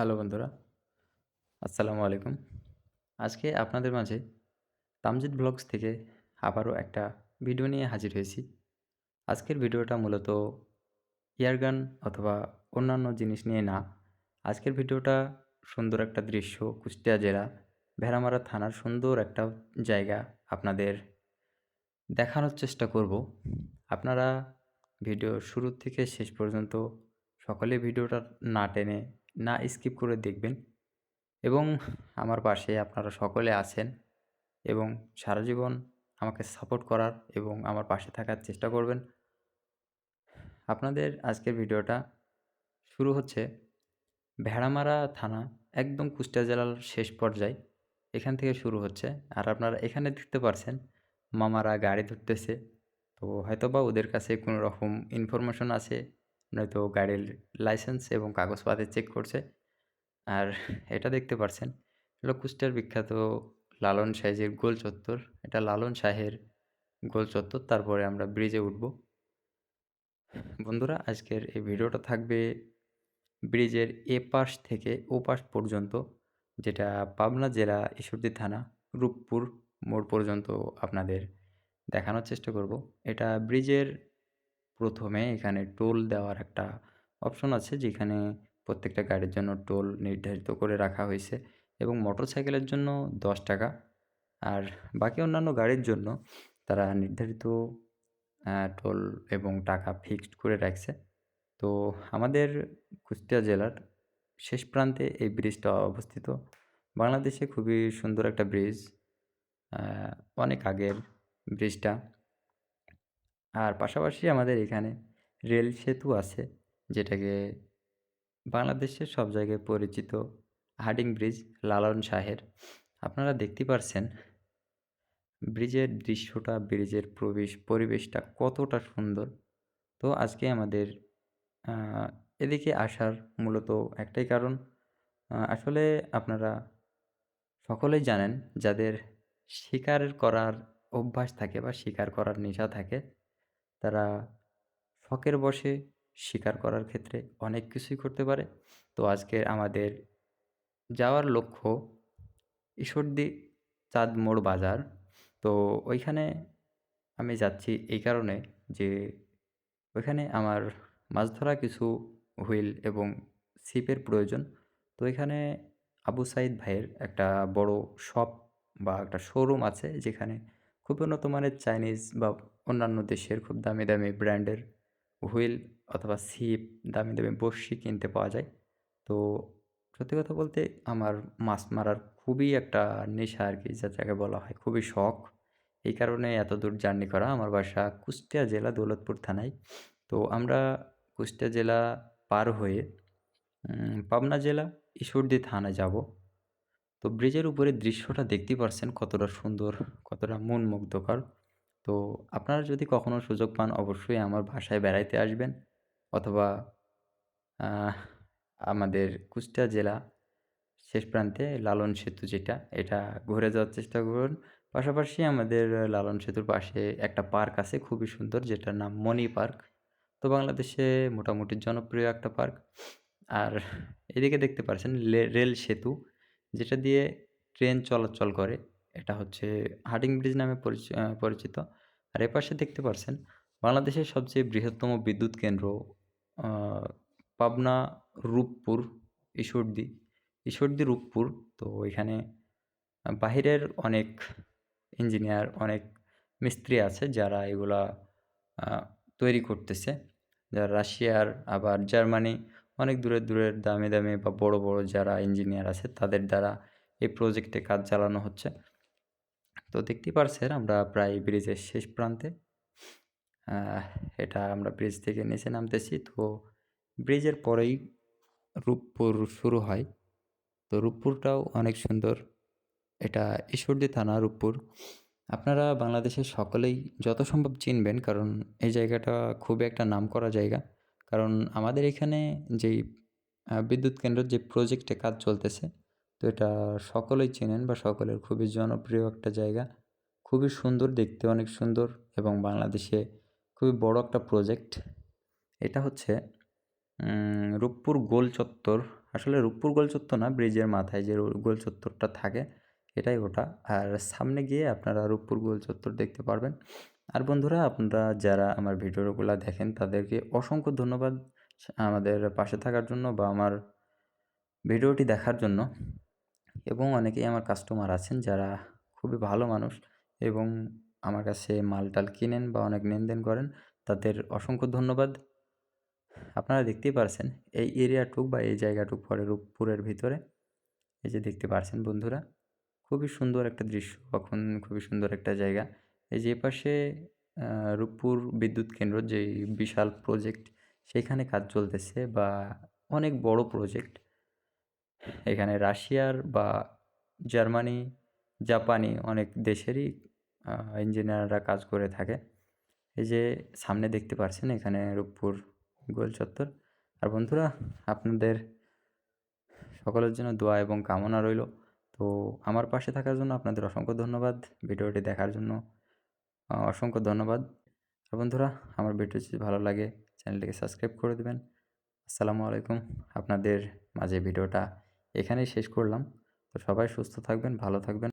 Hello বন্ধুরা, আসসালামু আলাইকুম। আজকে আপনাদের মাঝে তামজিদ ব্লগস থেকে আবারও একটা ভিডিও নিয়ে হাজির হয়েছি। আজকের ভিডিওটা মূলত ইয়ারগান অথবা অন্যান্য জিনিস নিয়ে না, আজকের ভিডিওটা সুন্দর একটা দৃশ্য, কুষ্টিয়া জেলা, ভেড়ামারা থানার সুন্দর একটা জায়গা আপনাদের দেখানোর চেষ্টা করব। আপনারা ভিডিও শুরু থেকে শেষ পর্যন্ত সকলে ভিডিওটা না টেনে না স্কিপ করে দেখবেন। এবং আমার পাশে আপনারা সকলে আছেন এবং সারা জীবন আমাকে সাপোর্ট করার এবং আমার পাশে থাকার চেষ্টা করবেন। আপনাদের আজকের ভিডিওটা শুরু হচ্ছে ভেড়ামারা থানা, একদম কুষ্টিয়া জেলার শেষ পর্যায়ে। এখান থেকে শুরু হচ্ছে। আর আপনারা এখানে দেখতে পারছেন মামারা গাড়ি ধরতেছে। তো হয়তো বা ওদের কাছে কোনো রকম ইনফরমেশন আছে। নয়তো গাড়ির লাইসেন্স এবং কাগজপাতি চেক করছে। আর এটা দেখতে পারছেন হলো কুষ্টিয়ার বিখ্যাত লালন সাইজের গোল চত্বর। এটা লালন শাহের গোল চত্বর, তারপরে আমরা ব্রিজে উঠব। বন্ধুরা, আজকের এই ভিডিওটা থাকবে ব্রিজের এ পাশ থেকে ও পাশ পর্যন্ত, যেটা পাবনা জেলা ঈশ্বরদী থানা, রূপপুর মোড় পর্যন্ত আপনাদের দেখানোর চেষ্টা করব। এটা ব্রিজের প্রথমে এখানে টোল দেওয়ার একটা অপশন আছে, যেখানে প্রত্যেকটা গাড়ির জন্য টোল নির্ধারিত করে রাখা হয়েছে এবং মোটর সাইকেলের জন্য দশ টাকা। আর বাকি অন্যান্য গাড়ির জন্য তারা নির্ধারিত টোল এবং টাকা ফিক্সড করে রাখছে। তো আমাদের কুষ্টিয়া জেলার শেষ প্রান্তে এই ব্রিজটা অবস্থিত। বাংলাদেশে খুবই সুন্দর একটা ব্রিজ অনেক আগের ব্রিজটা। আর পাশাপাশি আমাদের এখানে রেল সেতু আছে, যেটাকে বাংলাদেশের সব জায়গায় পরিচিত হার্ডিং ব্রিজ লালন শাহের। আপনারা দেখতে পারছেন ব্রিজের দৃশ্যটা, ব্রিজের প্রবেশ পরিবেশটা কতটা সুন্দর। তো আজকে আমাদের এদিকে আসার মূলত একটাই কারণ আসলে আপনারা সকলেই জানেন যাদের শিকার করার অভ্যাস থাকে বা শিকার করার নেশা থাকে তারা শখের বসে শিকার করার ক্ষেত্রে অনেক কিছুই করতে পারে। তো আজকে আমাদের যাওয়ার লক্ষ্য ঈশ্বরদী চাঁদ মোড় বাজার। তো ওইখানে আমি যাচ্ছি এই কারণে যে ওইখানে আমার মাছ ধরা কিছু হুইল এবং ছিপের প্রয়োজন। তো এখানে আবু সাইদ ভাইয়ের একটা বড় শপ বা একটা শোরুম আছে যেখানে খুব উন্নত মানের চাইনিজ বা অন্যান্য দেশের খুব দামি দামি ব্র্যান্ডের হুইল অথবা ছিপ দামি দামি বড়শি কিনতে পাওয়া যায়। তো সত্যি কথা বলতে আমার মাছ মারার খুবই একটা নেশা আর কি যাকে বলা হয় খুবই শখ। এই কারণে এত দূর জার্নি করা আমার বাসা কুষ্টিয়া জেলা দৌলতপুর থানায়। তো আমরা কুষ্টিয়া জেলা পার হয়ে পাবনা জেলা ঈশ্বরদী থানায় যাব। তো ব্রিজের উপরে দৃশ্যটা দেখতেই পারছেন কতটা সুন্দর, কতটা মন মুগ্ধকর তো আপনারা যদি কখনও সুযোগ পান, অবশ্যই আমার বাসায় বেড়াইতে আসবেন অথবা আমাদের কুষ্টিয়া জেলা শেষ প্রান্তে লালন সেতু যেটা, এটা ঘুরে যাওয়ার চেষ্টা করুন। পাশাপাশি আমাদের লালন সেতুর পাশে একটা পার্ক আছে খুবই সুন্দর, যেটার নাম মণি পার্ক। তো বাংলাদেশে মোটামুটি জনপ্রিয় একটা পার্ক। আর এদিকে দেখতে পাচ্ছেন রেল সেতু, যেটা দিয়ে ট্রেন চলাচল করে। এটা হচ্ছে হার্ডিং ব্রিজ নামে পরিচিত। আর এপাশে দেখতে পারছেন, বাংলাদেশের সবচেয়ে বৃহত্তম বিদ্যুৎ কেন্দ্র পাবনা রূপপুর, ঈশ্বরদী। ঈশ্বরদী, রূপপুর, তো এখানে বাহিরের অনেক ইঞ্জিনিয়ার, অনেক মিস্ত্রি আছে যারা এগুলা তৈরি করতেছে। যারা রাশিয়ার, আবার জার্মানি, অনেক দূরের দূরের দামি দামি বা বড় বড় যারা ইঞ্জিনিয়ার আছে তাদের দ্বারা এই প্রজেক্টে কাজ চালানো হচ্ছে। তো দেখতেই পারছেন আমরা প্রায় ব্রিজের শেষ প্রান্তে। এটা আমরা ব্রিজ থেকে নিচে নামতেছি। তো ব্রিজের পরেই রূপপুর শুরু হয়। তো রূপপুরটাও অনেক সুন্দর। এটা ঈশ্বরদী থানা, রূপপুর। আপনারা বাংলাদেশের সকলেই যত সম্ভব চিনবেন, কারণ এই জায়গাটা খুবই একটা নাম করা জায়গা। কারণ আমাদের এখানে যেই বিদ্যুৎ কেন্দ্রের যে প্রজেক্টে কাজ চলতেছে তো এটা সকলেই চেনেন বা সকলের খুবই জনপ্রিয় একটা জায়গা। খুবই সুন্দর, দেখতে অনেক সুন্দর এবং বাংলাদেশে খুবই বড় একটা প্রজেক্ট এটা হচ্ছে রূপপুর গোল চত্বর। আসলে রূপপুর গোল চত্বর না, ব্রিজের মাথায় যে গোল চত্বরটা থাকে, এটাই ওটা। আর সামনে গিয়ে আপনারা রূপপুর গোল চত্বর দেখতে পারবেন। আর বন্ধুরা, আপনারা যারা আমার ভিডিওগুলো দেখেন, তাদেরকে অসংখ্য ধন্যবাদ আমাদের পাশে থাকার জন্য বা আমার ভিডিওটি দেখার জন্য। এবং অনেকেই আমার কাস্টমার আছেন যারা খুবই ভালো মানুষ এবং আমার কাছে মাল টাল কিনেন বা অনেক লেনদেন করেন, তাদের অসংখ্য ধন্যবাদ। আপনারা দেখতেই পারছেন এই এরিয়াটুক বা এই জায়গাটুক পরে রূপপুরের ভিতরে। এই যে দেখতে পারছেন বন্ধুরা, খুবই সুন্দর একটা দৃশ্য এখন খুবই সুন্দর একটা জায়গা। এই যে পাশে রূপপুর বিদ্যুৎ কেন্দ্র যেই বিশাল প্রজেক্ট সেখানে কাজ চলতেছে বা অনেক বড় প্রজেক্ট এখানে রাশিয়ার বা জার্মানি, জাপানি অনেক দেশেরই ইঞ্জিনিয়াররা কাজ করে থাকে। এই যে সামনে দেখতে পাচ্ছেন এখানে রূপপুর গোল চত্বর। আর বন্ধুরা, আপনাদের সকলের জন্য দোয়া এবং কামনা রইল। তো আমার পাশে থাকার জন্য আপনাদের অসংখ্য ধন্যবাদ। ভিডিওটি দেখার জন্য অসংখ্য ধন্যবাদ। আর বন্ধুরা, আমার ভিডিও যদি ভালো লাগে, চ্যানেলটিকে সাবস্ক্রাইব করে দেবেন। আসসালামু আলাইকুম। আপনাদের মাঝে ভিডিওটা এখানেই শেষ করলাম। তো সবাই সুস্থ থাকবেন ভালো থাকবেন।